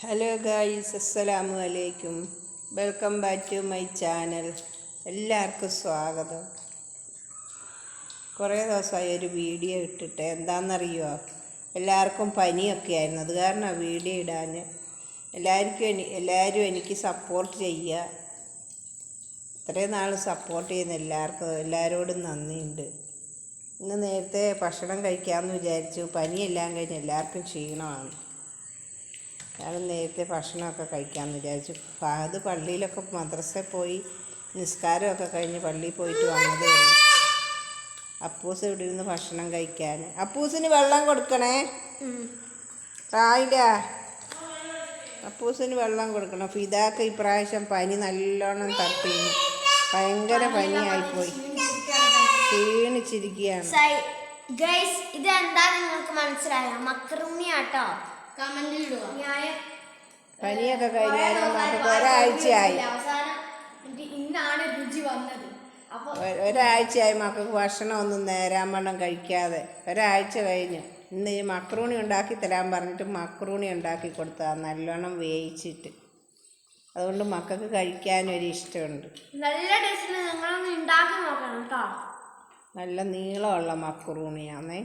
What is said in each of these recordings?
Hello guys അസ്സലാമു അലൈക്കും welcome back to my channel എല്ലാവർക്കും സ്വാഗതം. കുറേ ദിവസമായി ഒരു വീഡിയോ ഇട്ടിട്ട് എന്താണെന്നറിയുമോ എല്ലാവർക്കും പനിയൊക്കെ ആയിരുന്നു. അത് കാരണം വീഡിയോ ഇടാൻ എല്ലാവർക്കും എല്ലാവരും എനിക്ക് സപ്പോർട്ട് ചെയ്യുക. ഇത്രയും നാൾ സപ്പോർട്ട് ചെയ്യുന്ന എല്ലാവർക്കും എല്ലാവരോടും നന്ദിയുണ്ട്. ഇന്ന് നേരത്തെ ഭക്ഷണം കഴിക്കാമെന്ന് വിചാരിച്ചു. പനിയെല്ലാം കഴിഞ്ഞ് എല്ലാവർക്കും ക്ഷീണമാണ്. ഞാൻ നേരത്തെ ഭക്ഷണമൊക്കെ കഴിക്കാമെന്ന് വിചാരിച്ചു. ഫഹദ് പള്ളിയിലൊക്കെ മദ്രസയിൽ പോയി നിസ്കാരമൊക്കെ കഴിഞ്ഞ് പള്ളിയിൽ പോയിട്ട് വന്നതേ ഉള്ളൂ. അപ്പൂസ് ഇവിടെ ഇരുന്ന് ഭക്ഷണം കഴിക്കാൻ. അപ്പൂസിന് വെള്ളം കൊടുക്കണേ? റായില്ല അപ്പൂസിന് വെള്ളം കൊടുക്കണം. ഫിദാക്ക് ഇപ്രാവശ്യം പനി നല്ലോണം തട്ടി ഭയങ്കര പനിയായിപ്പോയി. ക്ഷീണിച്ചിരിക്കുകയാണ്. ഗൈസ് ഇത് എന്താ നിങ്ങൾക്ക് മനസ്സിലായോ? മക്രൂണി ആട്ടോ കമന്റിൽ ഇടുക. പനിയൊക്കെ കഴിഞ്ഞാലും നമുക്ക് ഒരാഴ്ചയായി. അവസാനം ഇന്നാണ് രുചി വന്നത്. ഒരാഴ്ചയായി മക്കൾക്ക് ഭക്ഷണം ഒന്നും നേരാൻ വണ്ണം കഴിക്കാതെ. ഒരാഴ്ച കഴിഞ്ഞു. ഇന്ന് ഈ മക്രൂണി ഉണ്ടാക്കി തരാൻ പറഞ്ഞിട്ട് മക്രൂണി ഉണ്ടാക്കി കൊടുത്താൽ നല്ലോണം വേവിച്ചിട്ട്. അതുകൊണ്ട് മക്കൾക്ക് കഴിക്കാനൊരു ഇഷ്ടമുണ്ട്. നല്ല ടേസ്റ്റിൽ നിങ്ങളൊന്ന് ഉണ്ടാക്കി നോക്കണം കേട്ടോ നല്ല നീളമുള്ള മക്രൂണിയാന്നേ.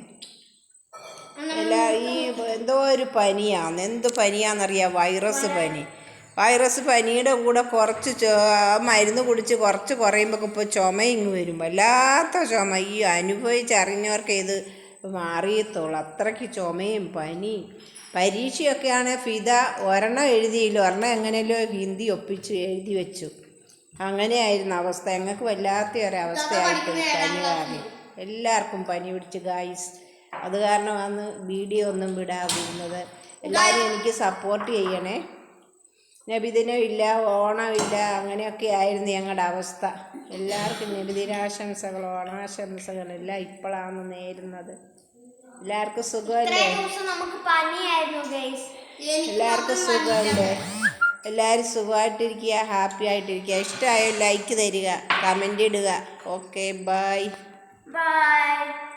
എല്ലാ ഈ എന്തോ ഒരു പനിയാണ് എന്ത് പനിയാണെന്നറിയാം വൈറസ് പനി. വൈറസ് പനിയുടെ കൂടെ കുറച്ച് മരുന്ന് കുടിച്ച് കുറച്ച് കുറയുമ്പോൾ ഇപ്പോൾ ചുമ ഇങ്ങ് വരും. വല്ലാത്ത ചുമ. ഈ അനുഭവിച്ചറിഞ്ഞവർക്ക് ഇത് മാറിയത്തുള്ളൂ. അത്രയ്ക്ക് ചുമയും പനി പരീക്ഷയൊക്കെയാണ് ഫിത ഒരെണ്ണം എഴുതിയില്ല. ഒരെണ്ണം എങ്ങനെയല്ലോ ഹിന്ദി ഒപ്പിച്ച് എഴുതി വെച്ചു. അങ്ങനെയായിരുന്നു അവസ്ഥ. ഞങ്ങൾക്ക് വല്ലാത്ത ഒരവസ്ഥയായിട്ട് പനി കാരണം എല്ലാവർക്കും പനി പിടിച്ച്. ഗായ്സ് അത് കാരണമാണ് വീഡിയോ ഒന്നും വിടാതിരുന്നത്. എല്ലാവരും എനിക്ക് സപ്പോർട്ട് ചെയ്യണേ. നബിദിനം ഇല്ല ഓണമില്ല അങ്ങനെയൊക്കെ ആയിരുന്നു ഞങ്ങളുടെ അവസ്ഥ. എല്ലാവർക്കും നബിദിനാശംസകൾ ഓണാശംസകൾ എല്ലാം ഇപ്പോഴാണ് നേരുന്നത്. എല്ലാവർക്കും സുഖമല്ലേ? എല്ലാവർക്കും സുഖമല്ലേ? എല്ലാവരും സുഖമായിട്ടിരിക്കുക ഹാപ്പി ആയിട്ടിരിക്കുക. ഇഷ്ടമായോ ലൈക്ക് തരിക കമന്റ് ഇടുക. Okay bye bye